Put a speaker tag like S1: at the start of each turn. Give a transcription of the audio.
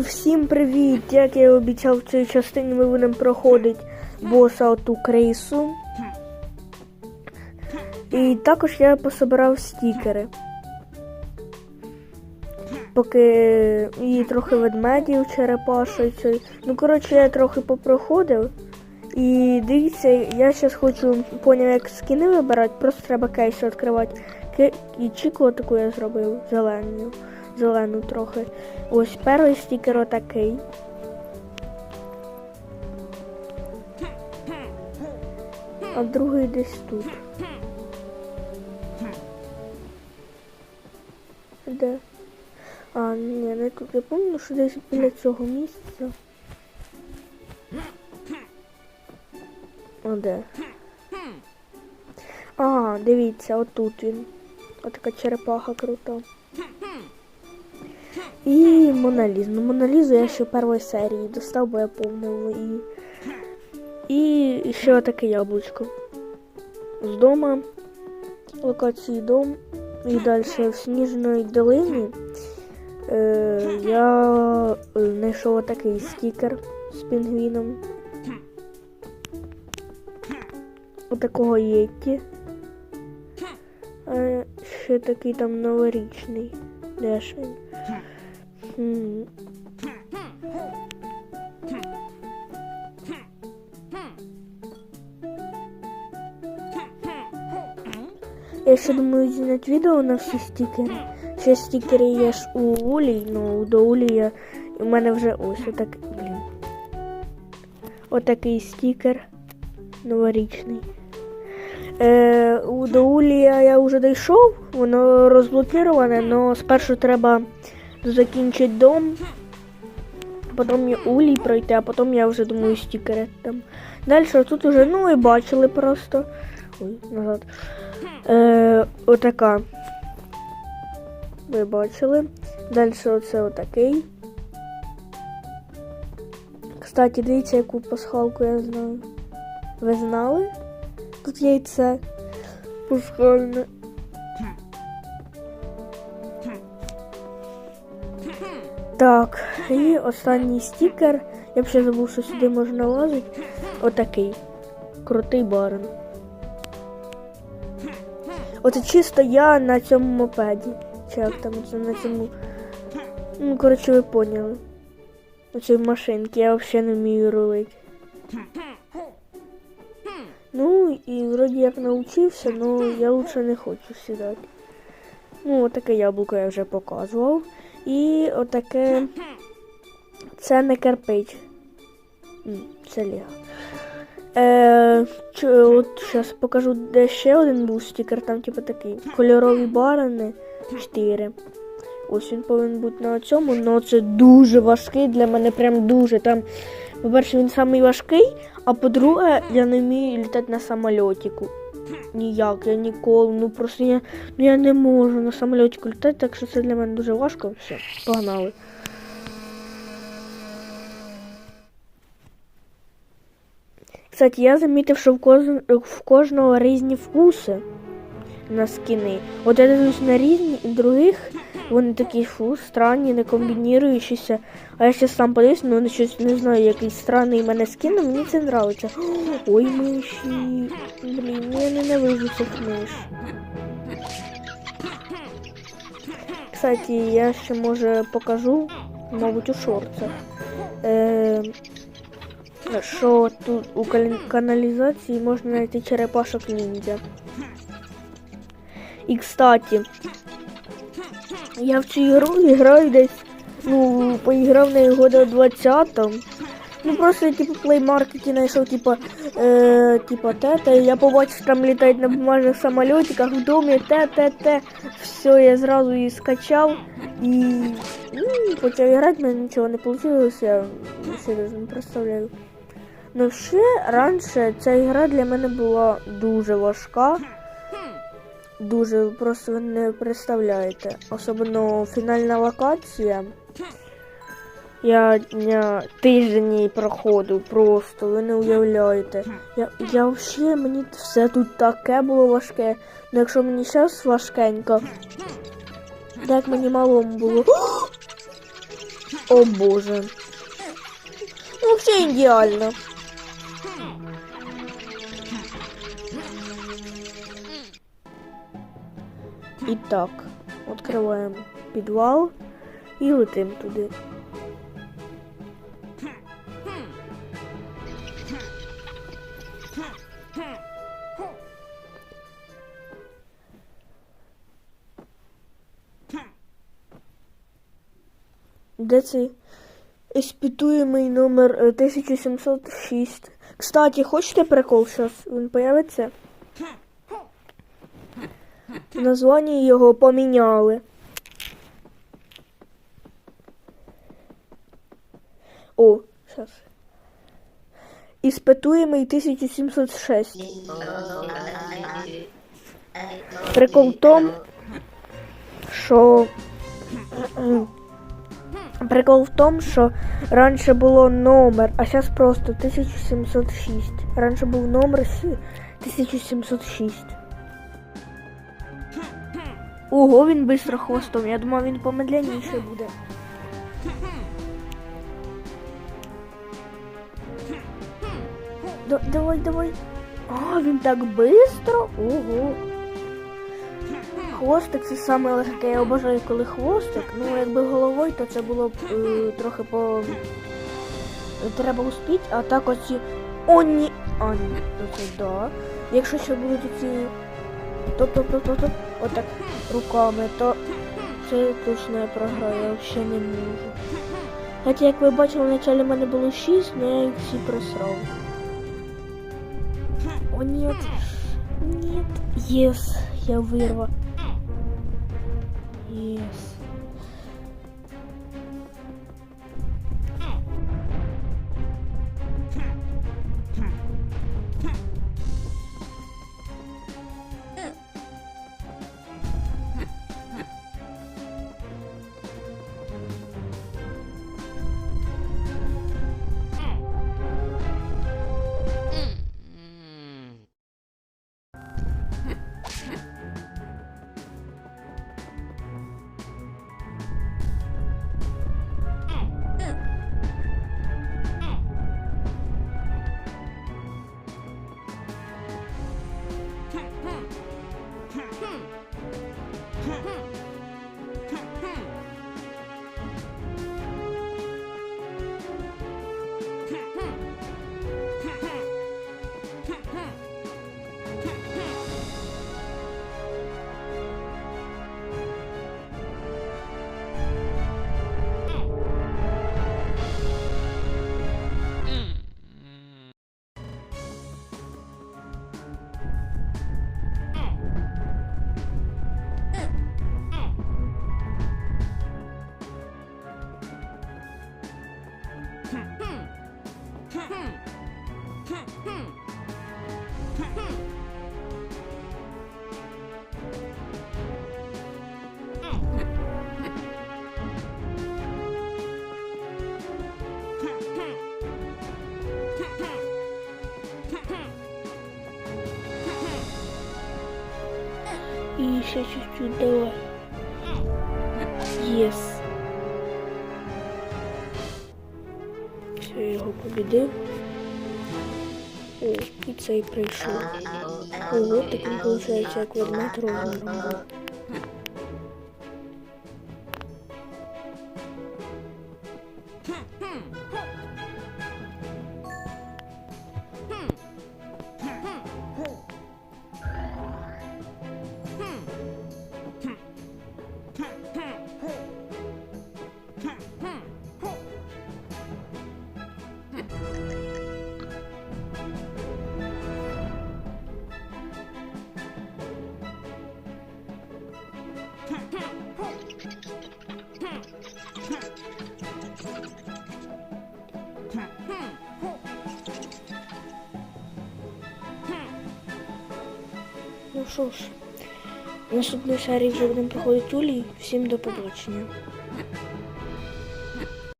S1: всім привіт! Як я і обіцяв в цій частині ми будемо проходити боса оту крису. І також я пособирав стікери. Поки і трохи ведмедів черепашить. Ну, коротше, я трохи попроходив. І дивіться, я зараз хочу поняв, як скини вибирати, просто треба кейс відкривати. І чіку таку я зробив зелену. Зелену трохи. Ось перший стікер отакий. А другий десь тут. Де? А, ні, не тут. Я пам'ятаю, що десь біля цього місця. О, де? А, дивіться, отут він. Отака черепаха крута. І Моналіз. Ну, Моналізу я ще в першій серії достав, бо я помнив і. І ще отаке яблучко. З дома. Локації дом. І далі в Сніжної долині е, я знайшов отакий стікер з пінгвіном. Отакого єтті. А ще такий там новорічний. Де ж він? Я ще думаю зняти відео на всі стікери. Ще стікери є ж у Улі, ну до Улі я. У мене вже ось отак. Блін. Отакий стікер новорічний. Е, у до Улія я вже дійшов, воно розблокіроване, але спершу треба закінчити дом, потім я улій пройти, а потім я вже думаю стікери там. Далі тут уже, ну і бачили просто. Ой, назад. Е, отака. Ви бачили. Далі оце отакий. Кстати, дивіться, яку пасхалку я знаю. Ви знали? Тут яйце пасхальне. Так, і останній стікер. Я ще забув, що сюди можна лазити. Отакий. Крутий барон. Оце чисто я на цьому мопеді. Чи як там це на цьому. Ну, коротше, ви поняли. Оцій машинки, я взагалі не вмію рулити. Ну, і вроді як навчився, але я лучше не хочу сідати. Ну, отаке яблуко я вже показував. І отаке. Це не кирпич. Це лего. Е, ч- от зараз покажу, де ще один був стікер, там типу такий. Кольорові барани 4. Ось він повинен бути на цьому, але це дуже важкий для мене, прям дуже. Там, по-перше, він самий важкий, а по-друге, я не вмію літати на самольотику. Ніяк, я ніколи. Ну просто я, ну, я не можу на самольотику літати, так що це для мене дуже важко. Все, погнали. Кстати, я замітив, що в, кож... в кожного різні вкуси на скини. От я дивлюсь на різні других, вони такі фу, странні, не комбініруючіся. А я зараз сам подивлюсь, ну щось не знаю, якийсь странний мене скин, але мені це нравиться. Ой, миші. Блін, я ненавижу цих миш. Кстати, я ще може покажу, мабуть, у шорцах. Е, що тут у каналізації можна знайти черепашок ніндзя. І кстати, я в цю ігру граю десь, ну, поіграв на года 20 Ну просто я типу в Market знайшов, типу, е, типу те, те, я побачив, там літають на бумажних самольотиках в домі, те, те, те. Все, я зразу її скачав і ну, почав грати, в нічого не вийшло, я серйозно не представляю. Ну ще раніше ця гра для мене була дуже важка. Дуже просто ви не представляєте. Особливо фінальна локація. Я дня тиждень проходив просто, ви не уявляєте. Я, я взагалі мені все тут таке було важке. Ну якщо мені зараз важкенько, так мені малому було. О боже. Ну, все ідеально. І так, відкриваємо підвал і летимо туди. Де цей іспитуємий номер е, 1706? Кстати, хочете прикол зараз? Він появиться? Названня його поміняли. О, зараз. Іспитуємий 1706. Прикол в тому, що. Прикол в тому, що раніше було номер, а зараз просто 1706. Раніше був номер с- 1706. Ого, він бистро хвостом. Я думав, він помедляніше буде. Да- давай, давай. А, він так бистро. Ого. Хвостик це саме легке. Я обожаю, коли хвостик. Ну, якби головою, то це було б е, трохи по. Треба успіть, а так оці. О, ні. А, ні, то це да. Якщо ще будуть оці. Топ-топ-топ-топ, отак руками, то це точно я програю, я взагалі не можу. Хоча, як ви бачили, вначалі в мене було 6, але я їх всі просрав. О, нет. Ні. Єс, я вирва. І побідив. О, і цей прийшов. Ого, так він виходить, як ведмедь розміром що ж, наступний шарик вже будемо проходити Улі. Всім до побачення.